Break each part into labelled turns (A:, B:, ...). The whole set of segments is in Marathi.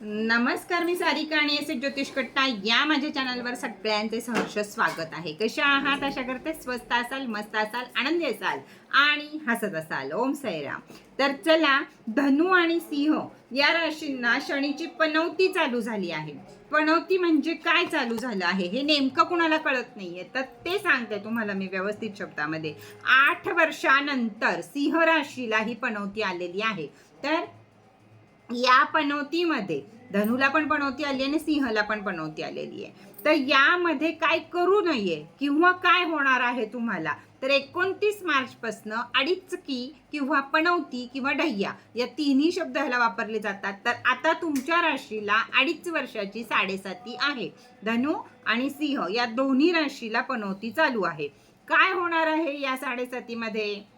A: नमस्कार मी सारिका आणि एस ज्योतिष कट्टा या माझ्या चॅनलवर सगळ्यांचे सहर्ष स्वागत आहे. कशा आहात? अशा करते स्वस्त असाल मस्त असाल आनंदी असाल आणि हसत असाल. ओम सैराम तर चला धनु आणि सिंह या राशींना शनीची पनवती चालू झाली आहे. पनवती म्हणजे काय चालू झालं आहे हे नेमकं कुणाला कळत नाहीये. तर ते सांगते तुम्हाला मी व्यवस्थित शब्दामध्ये. आठ वर्षानंतर सिंह राशीला ही पनवती आलेली आहे. तर या पनवतीमध्ये धनुला पण पनवती आली आणि सिंहला पण पनवती आलेली आहे. तर यामध्ये काय करू नये किंवा काय होणार आहे तुम्हाला? तर एकोणतीस मार्चपासनं अडीचकी किंवा पनवती किंवा ढय्या या तिन्ही शब्द ह्याला वापरले जातात. तर आता तुमच्या राशीला अडीच वर्षाची साडेसाती आहे. धनु आणि सिंह या दोन्ही राशीला पनवती चालू आहे. काय होणार आहे या साडेसातीमध्ये?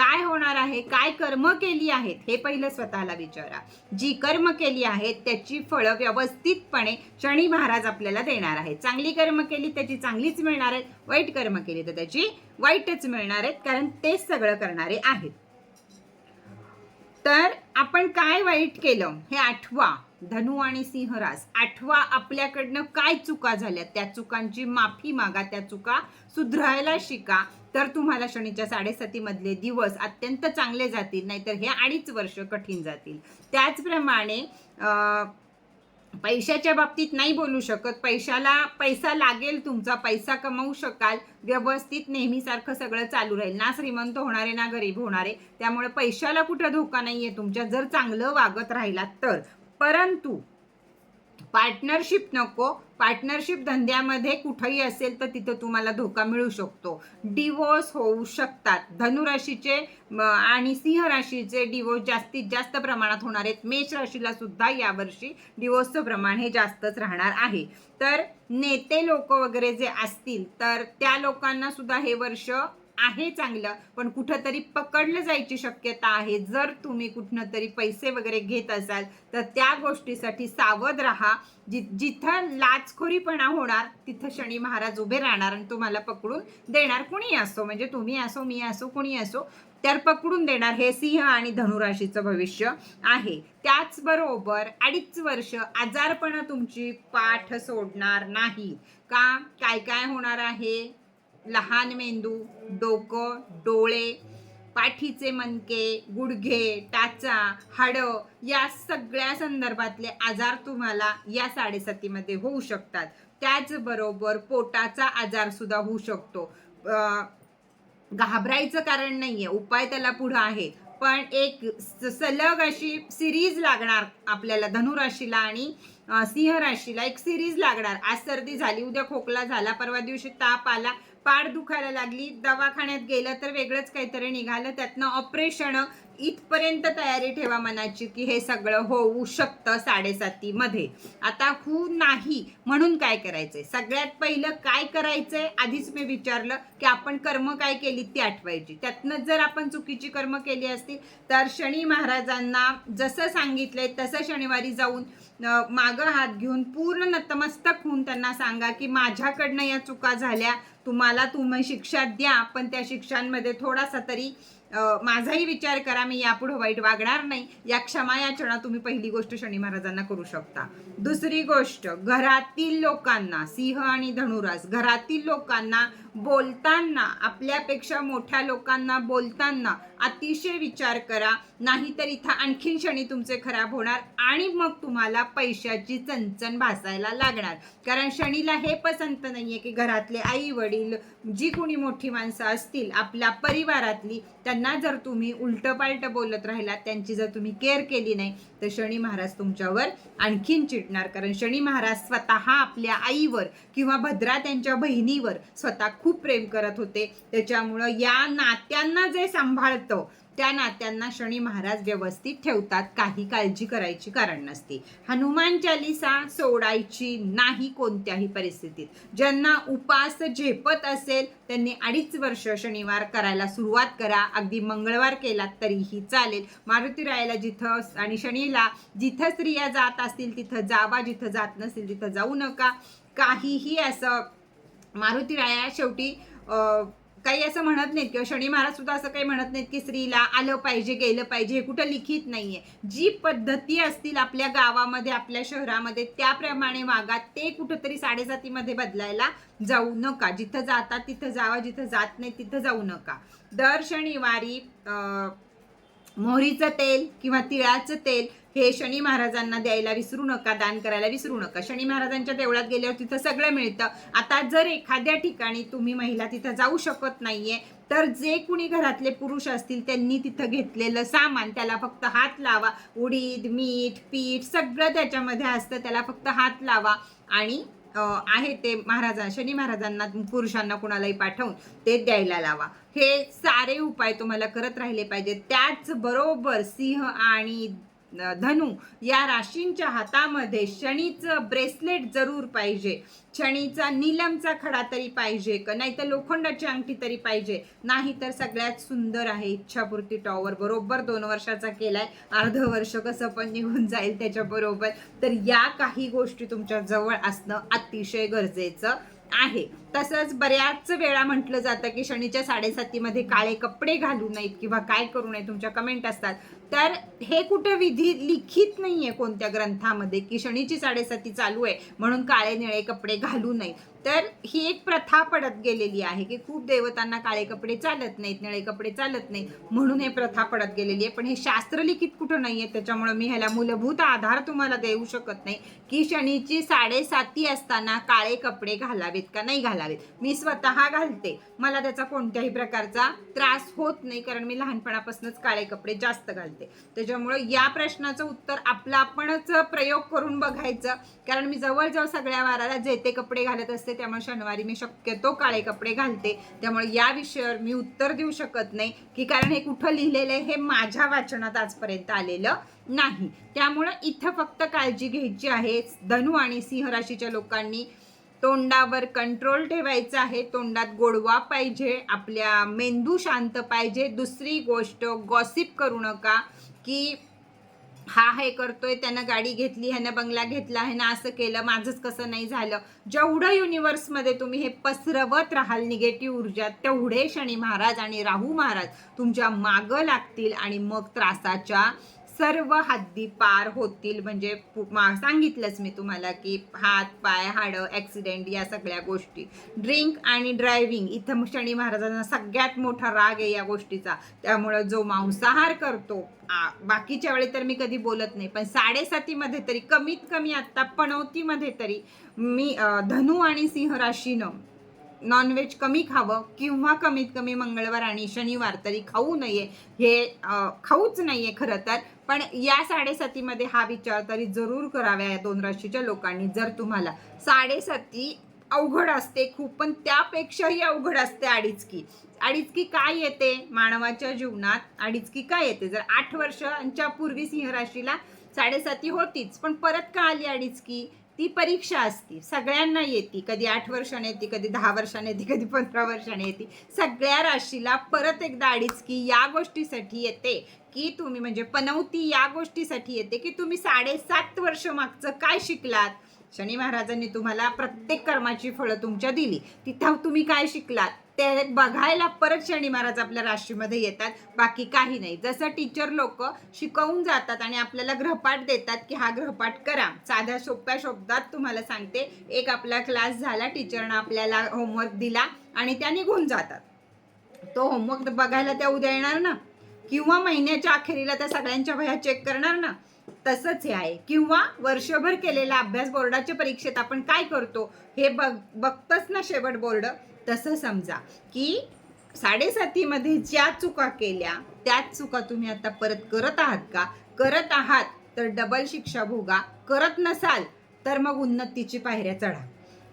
A: काय होणार आहे? काय कर्म केली आहेत? हे पहिलं स्वतःला विचारा. जी कर्म केली आहेत त्याची फळं व्यवस्थितपणे शनी महाराज आपल्याला देणार आहेत. चांगली कर्म केली त्याची चांगलीच मिळणार आहेत. वाईट कर्म केली तर त्याची वाईटच मिळणार आहेत कारण तेच सगळं करणारे आहेत. तर आपण काय वाईट केलं? हे आठवा. धनु आणि सिंहरास आठवा आपल्याकडनं काय चुका झाल्या? त्या चुकांची माफी मागा त्या चुका सुधरायला शिका. तर तुम्हाला शनीच्या साडेसातीमधले दिवस अत्यंत चांगले जातील नाहीतर हे अडीच वर्ष कठीण जातील. त्याचप्रमाणे पैशाच्या बाबतीत नाही बोलू शकत. पैशाला पैसा लागेल तुमचा पैसा कमवू शकाल. व्यवस्थित नेहमीसारखं सगळं चालू राहील. ना श्रीमंत होणारे ना गरीब होणारे. त्यामुळे पैशाला कुठं धोका नाहीये तुमच्या. जर चांगलं वागत राहिलात तर. परंतु पार्टनरशिप नको. पार्टनरशिप धंद्यामध्ये कुठंही असेल तर तिथं तुम्हाला धोका मिळू शकतो. डिवोर्स होऊ शकतात. धनुराशीचे आणि सिंह राशीचे डिवोर्स जास्तीत जास्त प्रमाणात होणार आहेत. मेष राशीला सुद्धा यावर्षी डिवोर्सचं प्रमाण हे जास्तच राहणार आहे. तर नेते लोक वगैरे जे असतील तर त्या लोकांना सुद्धा हे वर्ष आहे चांगलं पण कुठंतरी पकडलं जायची शक्यता आहे. जर तुम्ही कुठनं तरी पैसे वगैरे घेत असाल तर त्या गोष्टीसाठी सावध राहा. जि जिथं लाचखोरीपणा होणार तिथं शनी महाराज उभे राहणार आणि तुम्हाला पकडून देणार. कुणी असो म्हणजे तुम्ही असो मी असो कुणी असो तर पकडून देणार. हे सिंह आणि धनुराशीचं भविष्य आहे. त्याचबरोबर अडीच वर्ष आजारपणा तुमची पाठ सोडणार नाही. का? काय काय होणार आहे? लहान मेंदू डोकं डोळे पाठीचे मनके गुडघे टाचा हाडं या सगळ्या संदर्भातले आजार तुम्हाला या साडेसातीमध्ये होऊ शकतात. त्याचबरोबर पोटाचा आजार सुद्धा होऊ शकतो. घाबरायचं कारण नाहीये उपाय त्याला पुढं आहे पण एक सलग अशी सिरीज लागणार आपल्याला धनुराशीला आणि सिंह राशीला एक सिरीज लागणार. आज सर्दी झाली उद्या खोकला झाला परवा दिवशी ताप आला पाठ दुखायला लागली दवाखान्यात गेलं तर वेगळंच काहीतरी निघालं त्यातनं ऑपरेशन इथपर्यंत तयारी ठेवा मनाची की हे सगळं होऊ शकतं साडेसातीमध्ये आता होऊ नाही म्हणून काय करायचंय? सगळ्यात पहिलं काय करायचंय? आधीच मी विचारलं की आपण कर्म काय केली ती आठवायची. त्यातनं जर आपण चुकीची कर्म केली असतील तर शनी महाराजांना जसं सांगितलंय तसं शनिवारी जाऊन मागं हात घेऊन पूर्ण नतमस्तक होऊन त्यांना सांगा की माझ्याकडनं या चुका झाल्या. तुम्हाला तुम्ही शिक्षा द्या पण त्या शिक्षांमध्ये थोडासा तरी माझाही विचार करा मी यापुढे वाईट वागणार नाही. या क्षमा याचना तुम्ही पहिली गोष्ट शनी महाराजांना करू शकता. दुसरी गोष्ट घरातील लोकांना सिंह आणि धनुरास घरातील लोकांना बोलताना आपल्यापेक्षा मोठ्या लोकांना बोलताना अतिशय विचार करा. नाहीतर इथं आणखीन शनी तुमचे खराब होणार आणि मग तुम्हाला पैशाची चणचण भासायला लागणार. कारण शनीला हे पसंत नाही आहे की घरातले आई वडील जी कोणी मोठी माणसं असतील आपल्या परिवारातली त्यांना जर तुम्ही उलटं पालटं बोलत राहिलात त्यांची जर तुम्ही केअर केली नाही तर शनी महाराज तुमच्यावर आणखीन चिडणार. कारण शनी महाराज स्वतः आपल्या आईवर किंवा भद्रा त्यांच्या बहिणीवर स्वतः खूप प्रेम करत होते. त्याच्यामुळं या नात्यांना जे सांभाळत त्या नात्यांना शनी महाराज व्यवस्थित ठेवतात. काही काळजी करायची कारण नसते. हनुमान चालिसा सोडायची नाही कोणत्याही परिस्थितीत. ज्यांना उपास झेपत असेल त्यांनी अडीच वर्ष शनिवार करायला सुरुवात करा. अगदी मंगळवार केलात तरीही चालेल. मारुतीरायाला जिथं आणि शनीला जिथं स्त्रिया जात असतील तिथं जावा. जिथं जात नसतील तिथं जाऊ नका. काहीही असं मारुती राया शेवटी अं, काही असं म्हणत नाहीत किंवा शनी महाराज सुद्धा असं काही म्हणत नाहीत की स्त्रीला आलं पाहिजे गेलं पाहिजे हे कुठं लिखित नाहीये. जी पद्धती असतील आपल्या गावामध्ये आपल्या शहरामध्ये त्याप्रमाणे वागा. ते कुठंतरी साडेसातीमध्ये बदलायला जाऊ नका. जिथं जातात तिथं जावा जिथं जात नाही तिथं जाऊ नका. दर शनिवारी अं, मोहरीचं तेल किंवा तिळाचं तेल हे शनी महाराजांना द्यायला विसरू नका दान करायला विसरू नका. शनी महाराजांच्या देवळात गेल्यावर तिथं सगळं मिळतं. आता जर एखाद्या ठिकाणी तुम्ही महिला तिथं जाऊ शकत नाहीये तर जे कुणी घरातले पुरुष असतील त्यांनी तिथं घेतलेलं सामान त्याला फक्त हात लावा. उडीद मीठ पीठ सगळं त्याच्यामध्ये असतं त्याला फक्त हात लावा. आणि आहे ते महाराजां शनी महाराजांना पुरुषांना कुणालाही पाठवून ते द्यायला लावा. हे सारे उपाय तुम्हाला करत राहिले पाहिजे त्याचबरोबर सिंह आणि धनु या राशींच्या हातामध्ये शनीचं ब्रेसलेट जरूर पाहिजे. शनीचा नीलमचा खडा तरी पाहिजे का? नाही तर लोखंडाची अंगठी तरी पाहिजे. नाही तर सगळ्यात सुंदर आहे इच्छापूर्ती टॉवर. बरोबर दोन वर्षाचा केलाय. अर्ध वर्ष कसं पण निघून जाईल त्याच्याबरोबर तर या काही गोष्टी तुमच्या जवळ असणं अतिशय गरजेचं. आहे. तसंच बऱ्याच वेळा म्हटलं जातं की शनीच्या साडेसातीमध्ये काळे कपडे घालू नयेत किंवा काय करू नये तुमच्या कमेंट असतात. तर हे कुठं विधी लिखित नाहीये कोणत्या ग्रंथामध्ये की शनीची साडेसाती चालू आहे म्हणून काळे निळे कपडे घालू नये. तर ही एक प्रथा पडत गेलेली आहे की खूप देवतांना काळे कपडे चालत नाहीत निळे कपडे चालत नाही म्हणून हे प्रथा पडत गेलेली आहे. पण हे शास्त्र लिखित कुठं आहे त्याच्यामुळे मी ह्याला मूलभूत आधार तुम्हाला देऊ शकत नाही. की शनीची साडेसाती असताना काळे कपडे घालावेत का नाही घालावेत? मी स्वतः घालते. मला त्याचा कोणत्याही प्रकारचा त्रास होत नाही कारण मी लहानपणापासूनच काळे कपडे जास्त घालते. त्याच्यामुळे या प्रश्नाचं उत्तर आपलं आपणच प्रयोग करून बघायचं. कारण मी जवळजवळ सगळ्या वाराला जे ते कपडे घालत असते त्यामुळे शनिवारी मी शक्यतो काळे कपडे घालते. त्यामुळे या विषयावर मी उत्तर देऊ शकत नाही की कारण हे कुठं लिहिलेलं आहे हे माझ्या वाचनात आजपर्यंत आलेलं नाही. त्यामुळं इथं फक्त काळजी घ्यायची आहे. धनु आणि सिंह राशीच्या लोकांनी तोंडावर कंट्रोल ठेवायचा आहे. तोंडात गोडवा पाहिजे आपल्या मेंदू शांत पाहिजे. दुसरी गोष्ट गॉसिप करू नका की हा हे करतोय त्यानं गाडी घेतली ह्यानं बंगला घेतला ह्यानं असं केलं माझंच कसं नाही झालं. जेवढं युनिवर्समध्ये तुम्ही हे पसरवत राहाल निगेटिव्ह ऊर्जा तेवढे शनी महाराज आणि राहू महाराज तुमच्या मागं लागतील आणि मग त्रासाच्या सर्व हद्दी पार होतील. म्हणजे पु- मा- सांगितलंच मी तुम्हाला की हात पाय हाडं ॲक्सिडेंट या सगळ्या गोष्टी. ड्रिंक आणि ड्रायव्हिंग इथं शनी महाराजांना सगळ्यात मोठा राग आहे या गोष्टीचा. त्यामुळं जो मांसाहार करतो बाकीच्या वेळी तर मी कधी बोलत नाही पण साडेसातीमध्ये तरी कमीत कमी आत्ता पणवतीमध्ये तरी मी धनु आणि सिंह राशीनं नॉनव्हेज कमी खावं किंवा कमीत कमी मंगळवार आणि शनिवार तरी खाऊ नये हे खाऊच नाहीये खरं तर. पण या साडेसातीमध्ये हा विचार तरी जरूर कराव्या या दोन राशीच्या लोकांनी जर तुम्हाला. साडेसाती अवघड असते खूप पण त्यापेक्षाही अवघड असते अडीचकी अडीचकी काय येते? मानवाच्या जीवनात अडीचकी काय येते? जर आठ वर्षांच्या पूर्वी सिंह राशीला साडेसाती होतीच पण परत का आली अडीचकी ती परीक्षा असती. सगळ्यांना येते. कधी आठ वर्षाने येते कधी दहा वर्षाने येते कधी पंधरा वर्षाने येते. सगळ्या राशीला परत एकदा अडीचकी या गोष्टीसाठी येते की तुम्ही म्हणजे पनवती या गोष्टीसाठी येते की तुम्ही साडेसात वर्ष मागचं काय शिकलात? शनी महाराजांनी तुम्हाला प्रत्येक कर्माची फळं तुमच्या दिली. तिथं तुम्ही काय शिकलात? ते बघायला परत शनी महाराज आपल्या राशीमध्ये येतात बाकी काही नाही. जसं टीचर लोक शिकवून जातात आणि आपल्याला ग्रहपाठ देतात की हा ग्रहपाठ करा. साध्या सोप्या शब्दात तुम्हाला सांगते एक आपला क्लास झाला टीचरनं आपल्याला होमवर्क दिला आणि त्या निघून जातात. तो होमवर्क बघायला त्या उद्या येणार ना? किंवा महिन्याच्या अखेरीला त्या सगळ्यांच्या वह्या चेक करणार ना? तसंच हे आहे. किंवा वर्षभर केलेला अभ्यास बोर्डाच्या परीक्षेत आपण काय करतो? हे बघ बघतच ना शेवट बोर्ड तसं समजा की साडेसातीमध्ये ज्या चुका केल्या त्याच चुका तुम्ही आता परत करत आहात का? करत आहात तर डबल शिक्षा भोगा करत नसाल तर मग उन्नतीची पायऱ्या चढा.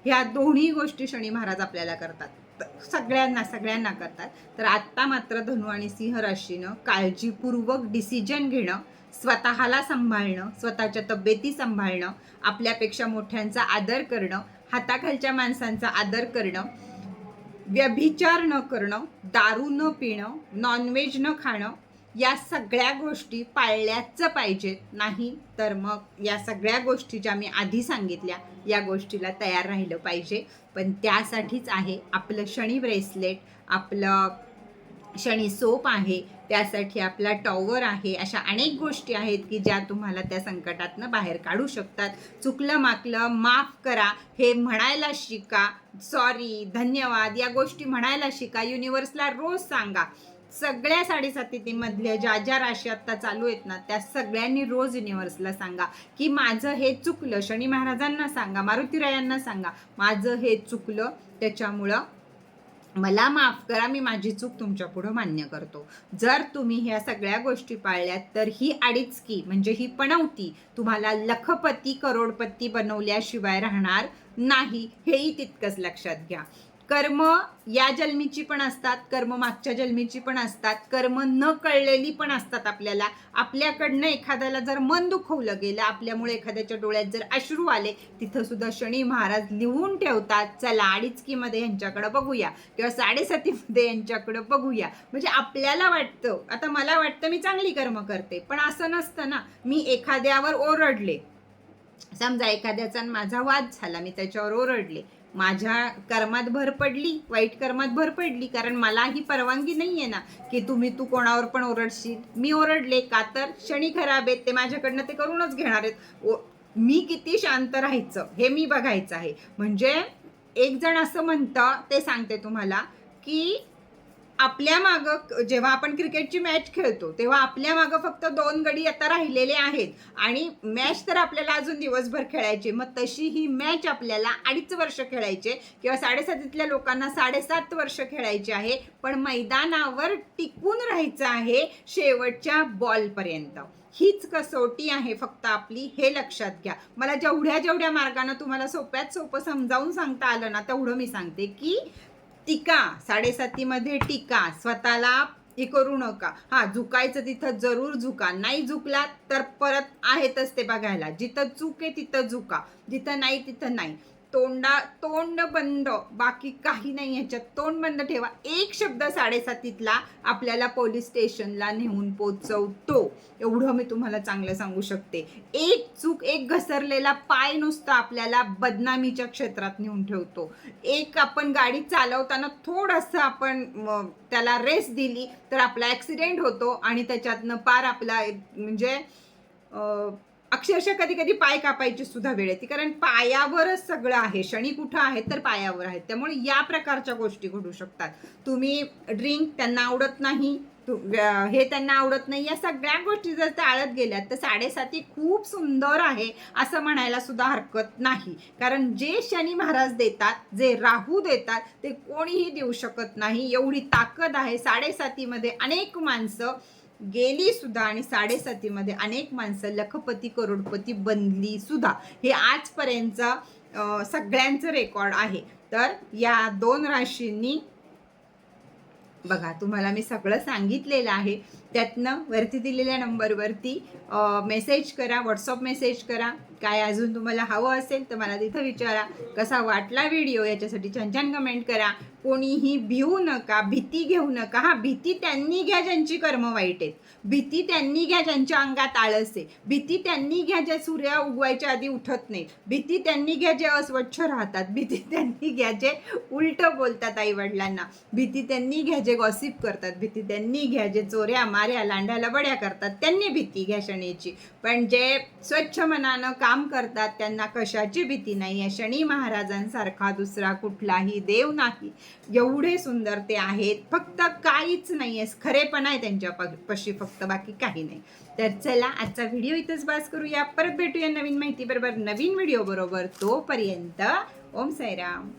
A: ह्या दोन्ही गोष्टी शनी महाराज आपल्याला करतात. सगळ्यांना सगळ्यांना करतात. तर आत्ता मात्र धनु आणि सिंह राशीनं काळजीपूर्वक डिसिजन घेणं स्वतःला सांभाळणं स्वतःच्या तब्येती सांभाळणं आपल्यापेक्षा मोठ्यांचा आदर करणं हाताखालच्या माणसांचा आदर करणं व्यभिचार न करणं दारू न पिणं नॉनव्हेज न खाणं या सगळ्या गोष्टी पाळल्याच पाहिजेत. नाही तर मग या सगळ्या गोष्टी ज्या मी आधी सांगितल्या या गोष्टीला तयार राहिलं पाहिजे. पण त्यासाठीच आहे आपलं शनी ब्रेसलेट आपलं शनी सोप आहे त्यासाठी आपला टॉवर आहे. अशा अनेक गोष्टी आहेत की ज्या तुम्हाला त्या संकटातनं बाहेर काढू शकतात. चुकलं माकलं माफ करा. हे म्हणायला शिका. सॉरी धन्यवाद. या गोष्टी म्हणायला शिका. युनिवर्सला रोज सांगा. सगळ्या साडेसातीमधल्या ज्या ज्या राशी आत्ता चालू आहेत ना त्या सगळ्यांनी रोज युनिव्हर्सला सांगा. की माझं हे चुकलं शनी महाराजांना सांगा मारुतीरायांना सांगा. माझं हे चुकलं त्याच्यामुळं मला माफ करा मी माझी चूक तुमच्या पुढं मान्य करतो. जर तुम्ही ह्या सगळ्या गोष्टी पाळल्यात तर ही अडीचकी म्हणजे ही पणवती तुम्हाला लखपती करोडपती बनवल्याशिवाय राहणार नाही हेही तितकंच लक्षात घ्या. कर्म या जन्मीची पण असतात कर्म मागच्या जन्मीची पण असतात कर्म न कळलेली पण असतात आपल्याला. आपल्याकडनं एखाद्याला जर मन दुखवलं गेलं आपल्यामुळे एखाद्याच्या डोळ्यात जर अश्रू आले तिथं सुद्धा शनी महाराज लिहून ठेवतात चला अडीचकीमध्ये यांच्याकडं बघूया किंवा साडेसातीमध्ये यांच्याकडं बघूया. म्हणजे आपल्याला वाटतं आता मला वाटतं मी चांगली कर्म करते पण असं नसतं ना. मी एखाद्यावर ओरडले. समजा एखाद्याचा आणि माझा वाद झाला मी त्याच्यावर ओरडले. माझ्या कर्मात भर पडली वाईट कर्मात भर पडली कारण मला ही परवानगी नाही आहे ना की तुम्ही तू कोणावर पण ओरडशील. मी ओरडले का तर शनी खराब आहेत ते माझ्याकडनं ते करूनच घेणार आहेत. ओ- मी किती शांत राहायचं हे मी बघायचं आहे. म्हणजे एक जण असं म्हणतं ते सांगते तुम्हाला की आपल्या मागं जेव्हा आपण क्रिकेटची मॅच खेळतो तेव्हा आपल्या मागं फक्त दोन गडी आता राहिलेले आहेत. आणि मॅच तर आपल्याला अजून दिवसभर खेळायची. मग तशी ही मॅच आपल्याला अडीच वर्ष खेळायचे किंवा साडेसातीतल्या लोकांना साडेसात वर्ष खेळायची आहे. पण मैदानावर टिकून राहायचं आहे शेवटच्या बॉलपर्यंत. हीच कसोटी आहे फक्त आपली हे लक्षात घ्या. मला जेवढ्या जेवढ्या मार्गानं तुम्हाला सोप्यात सोपं समजावून सांगता आलं ना तेवढं मी सांगते की टीका साडेसातीमध्ये टीका स्वतःला हे करू नका. हा झुकायचं तिथं जरूर झुका. नाही झुकला तर परत आहेतच ते बघायला. जिथं चूक आहे तिथं झुका. जिथं नाही तिथं नाही. तोंडा तोंड बंद. बाकी काही नाही ह्याच्यात. तोंड बंद ठेवा. एक शब्द साडेसातीतला आपल्याला पोलीस स्टेशनला नेऊन पोचवतो. एवढं मी तुम्हाला चांगलं सांगू शकते. एक चूक एक घसरलेला पाय नुसता आपल्याला बदनामीच्या क्षेत्रात नेऊन ठेवतो. एक आपण गाडी चालवताना थोडंसं आपण त्याला रेस दिली तर आपला ॲक्सिडेंट होतो आणि त्याच्यातनं पार आपला म्हणजे अक्षरशः कधी कधी पाय कापायची सुद्धा वेळ येते. कारण पायावरच सगळं आहे. शनी कुठं आहेत तर पायावर आहेत. त्यामुळे या प्रकारच्या गोष्टी घडू शकतात. तुम्ही ड्रिंक त्यांना आवडत नाही हे त्यांना आवडत नाही. या सगळ्या गोष्टी जर टाळत गेल्यात तर साडेसाती खूप सुंदर आहे असं म्हणायला सुद्धा हरकत नाही. कारण जे शनी महाराज देतात जे राहू देतात ते कोणीही देऊ शकत नाही. एवढी ताकद आहे. साडेसातीमध्ये अनेक माणसं गेली सुद्धा आणि साडेसातीमध्ये अनेक माणसं लखपती करोडपती बनली सुद्धा. हे आजपर्यंतचा सगळ्यांचं रेकॉर्ड आहे. तर या दोन राशींनी बघा तुम्हाला मी सगळं सांगितलेलं आहे. त्यातनं वरती दिलेल्या नंबरवरती मेसेज करा व्हॉट्सअप मेसेज करा. काय अजून तुम्हाला हवं असेल तर मला तिथं विचारा. कसा वाटला व्हिडिओ याच्यासाठी छान छान कमेंट करा. कोणीही भिवू नका भीती घेऊ नका. हा भीती त्यांनी घ्या ज्यांची कर्म वाईट आहेत. भीती त्यांनी घ्या ज्यांच्या अंगात आळस आहे. भीती त्यांनी घ्या ज्या सूर्य उगवायच्या आधी उठत नाहीत. भीती त्यांनी घ्या जे अस्वच्छ राहतात. भीती त्यांनी घ्या जे उलट बोलतात आई वडिलांना भीती त्यांनी घ्या जे गॉसिप करतात. भीती त्यांनी घ्या जे चोऱ्या माऱ्या लांड्या लबड्या करतात. त्यांनी भीती घ्या शनीची. पण जे स्वच्छ मनानं काम करतात त्यांना कशाची भीती नाही? आहे शनी महाराजांसारखा दुसरा कुठलाही देव नाही. एवढे सुंदर ते आहेत. फक्त काहीच नाही आहे खरेपणा आहे त्यांच्या प- पशी फक्त बाकी काही नाही. तर चला आजचा व्हिडिओ इथंच बास करूया. परत भेटूया नवीन माहिती बरोबर नवीन व्हिडिओ बरोबर तोपर्यंत ओम साईराम.